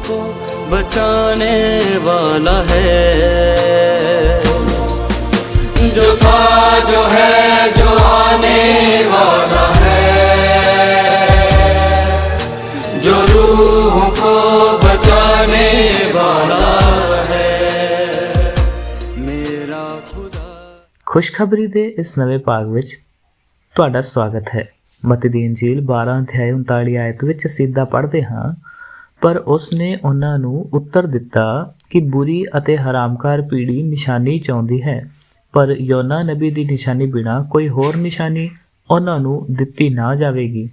को बचाने वाला है जो था जो है जो आने वाला है जो रूहों को बचाने वाला है मेरा खुदा ਖੁਸ਼ਖਬਰੀ ਦੇ ਇਸ ਨਵੇਂ ਭਾਗ ਵਿੱਚ ਤੁਹਾਡਾ ਸਵਾਗਤ ਹੈ ਮਤੀ ਦੀ ਇੰਜੀਲ 12 ਅਧਿਆਇ 39 ਆਇਤ ਵਿੱਚ ਸਿੱਧਾ ਪੜ੍ਹਦੇ ਹਾਂ ਪਰ ਉਸ ਨੇ ਉਹਨਾਂ ਨੂੰ ਉੱਤਰ ਦਿੱਤਾ ਕਿ ਬੁਰੀ ਅਤੇ ਹਰਾਮਕਾਰ ਪੀੜੀ ਨਿਸ਼ਾਨੀ ਚਾਹੁੰਦੀ ਹੈ। ਪਰ ਯੋਨਾ ਨਬੀ ਦੀ ਨਿਸ਼ਾਨੀ ਬਿਨਾ ਕੋਈ ਹੋਰ ਨਿਸ਼ਾਨੀ ਉਹਨਾਂ ਨੂੰ ਦਿੱਤੀ ਨਾ ਜਾਵੇਗੀ।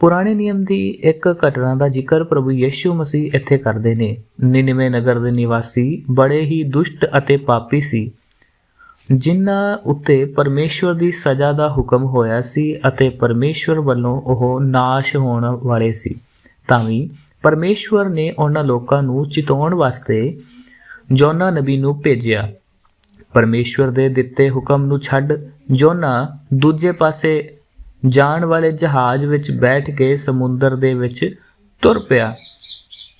ਪੁਰਾਣੇ ਨਿਯਮ ਦੀ ਇੱਕ ਘਟਨਾ ਦਾ ਜ਼ਿਕਰ ਪ੍ਰਭੂ ਯੀਸ਼ੂ ਮਸੀਹ ਇੱਥੇ ਕਰਦੇ ਨੇ। ਨਿਨਵੇ ਨਗਰ ਦੇ ਨਿਵਾਸੀ ਬੜੇ ਹੀ ਦੁਸ਼ਟ ਅਤੇ ਪਾਪੀ ਸੀ। ਜਿਨ੍ਹਾਂ ਉੱਤੇ ਪਰਮੇਸ਼ਵਰ ਦੀ ਸਜ਼ਾ ਦਾ ਹੁਕਮ ਹੋਇਆ ਸੀ ਅਤੇ ਪਰਮੇਸ਼ਵਰ ਵੱਲੋਂ ਉਹ ਨਾਸ਼ ਹੋਣ ਵਾਲੇ ਸੀ। ਤਾਂ ਵੀ ਪਰਮੇਸ਼ਵਰ ਨੇ ਉਹਨਾਂ ਲੋਕਾਂ ਨੂੰ ਚਿਤਾਉਣ ਵਾਸਤੇ ਜੋਨਾ ਨਬੀ ਨੂੰ ਭੇਜਿਆ। ਪਰਮੇਸ਼ਵਰ ਦੇ ਦਿੱਤੇ ਹੁਕਮ ਨੂੰ ਛੱਡ ਜੋਨਾ ਦੂਜੇ ਪਾਸੇ ਜਾਣ ਵਾਲੇ ਜਹਾਜ਼ ਵਿੱਚ ਬੈਠ ਕੇ ਸਮੁੰਦਰ ਦੇ ਵਿੱਚ ਤੁਰ ਪਿਆ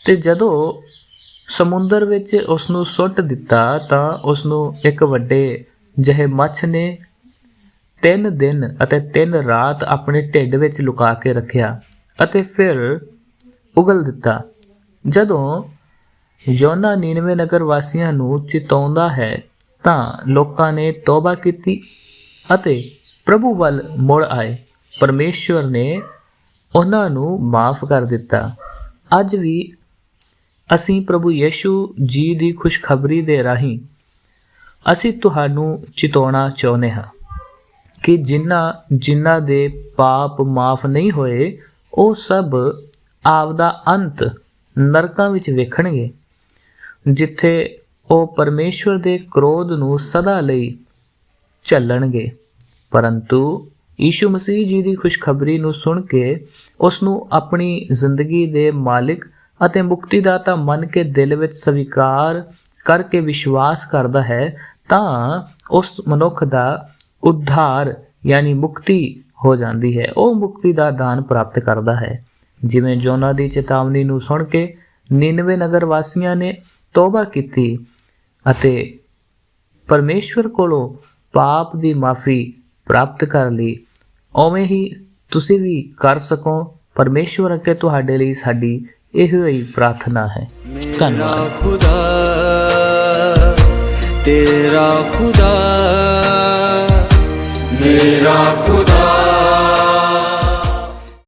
ਤੇ ਜਦੋਂ ਸਮੁੰਦਰ ਵਿੱਚ ਉਸ ਨੂੰ ਸੁੱਟ ਦਿੱਤਾ ਤਾਂ ਉਸ ਨੂੰ ਇੱਕ ਵੱਡੇ ਜਿਹੇ ਮੱਛ ਨੇ ਤਿੰਨ ਦਿਨ ਅਤੇ ਤਿੰਨ ਰਾਤ ਆਪਣੇ ਢਿੱਡ ਵਿੱਚ ਲੁਕਾ ਕੇ ਰੱਖਿਆ ਅਤੇ ਫਿਰ ਉਗਲ ਦਿੱਤਾ। ਜਦੋਂ ਯੋਨਾ ਨੀਨਵੇ ਨਗਰ ਵਾਸੀਆਂ ਨੂੰ ਚਿਤਾਉਂਦਾ ਹੈ, ਤਾਂ ਲੋਕਾਂ ਨੇ ਤੌਬਾ ਕੀਤੀ ਅਤੇ ਪ੍ਰਭੂ ਵੱਲ ਮੁੜ ਆਏ। ਪਰਮੇਸ਼ਵਰ ਨੇ ਉਹਨਾਂ ਨੂੰ ਮਾਫ ਕਰ ਦਿੱਤਾ। ਅੱਜ ਵੀ ਅਸੀਂ ਪ੍ਰਭੂ ਯੀਸ਼ੂ ਜੀ ਦੀ ਖੁਸ਼ਖਬਰੀ ਦੇ ਰਾਹੀਂ ਅਸੀਂ ਤੁਹਾਨੂੰ ਚਿਤਾਉਣਾ ਚਾਹੁੰਦੇ ਹਾਂ ਕਿ ਜਿਨ੍ਹਾਂ ਜਿਨ੍ਹਾਂ ਦੇ ਪਾਪ ਮਾਫ ਨਹੀਂ ਹੋਏ, ਉਹ ਸਭ ਆਪਦਾ ਅੰਤ ਨਰਕਾਂ ਵਿੱਚ ਵੇਖਣਗੇ, ਜਿੱਥੇ ਉਹ ਪਰਮੇਸ਼ਵਰ ਦੇ ਕ੍ਰੋਧ ਨੂੰ ਸਦਾ ਲਈ ਝੱਲਣਗੇ ਪਰੰਤੂ ਯੀਸ਼ੂ ਮਸੀਹ ਜੀ ਦੀ ਖੁਸ਼ਖਬਰੀ ਨੂੰ ਸੁਣ ਕੇ ਉਸ ਨੂੰ ਆਪਣੀ ਜ਼ਿੰਦਗੀ ਦੇ ਮਾਲਿਕ ਅਤੇ ਮੁਕਤੀਦਾਤਾ ਮੰਨ ਕੇ ਦਿਲ ਵਿੱਚ ਸਵੀਕਾਰ ਕਰਕੇ ਵਿਸ਼ਵਾਸ ਕਰਦਾ ਹੈ, ਤਾਂ ਉਸ ਮਨੁੱਖ ਦਾ ਉଦ୍ਧਾਰ ਯਾਨੀ ਮੁਕਤੀ ਹੋ ਜਾਂਦੀ ਹੈ। ਉਹ ਮੁਕਤੀ ਦਾ ਦਾਨ ਪ੍ਰਾਪਤ ਕਰਦਾ ਹੈ। ਜਿਵੇਂ ਜੋਨਾ ਦੀ ਚੇਤਾਵਨੀ ਨੂੰ ਸੁਣ ਕੇ ਨਿਨਵੇ ਨਗਰ ਵਾਸੀਆਂ ਨੇ ਤੋਬਾ ਕੀਤੀ ਅਤੇ ਪਰਮੇਸ਼ਵਰ ਕੋਲੋਂ ਪਾਪ ਦੀ ਮਾਫੀ ਪ੍ਰਾਪਤ ਕਰ ਲਈ ਉਵੇਂ ਹੀ ਤੁਸੀਂ ਵੀ ਕਰ ਸਕੋ। ਪਰਮੇਸ਼ਵਰ ਅੱਗੇ ਤੁਹਾਡੇ ਲਈ ਸਾਡੀ ਇਹੋ ਹੀ ਪ੍ਰਾਰਥਨਾ ਹੈ। ਧੰਨਵਾਦ। ਤੇਰਾ ਖੁਦਾ ਮੇਰਾ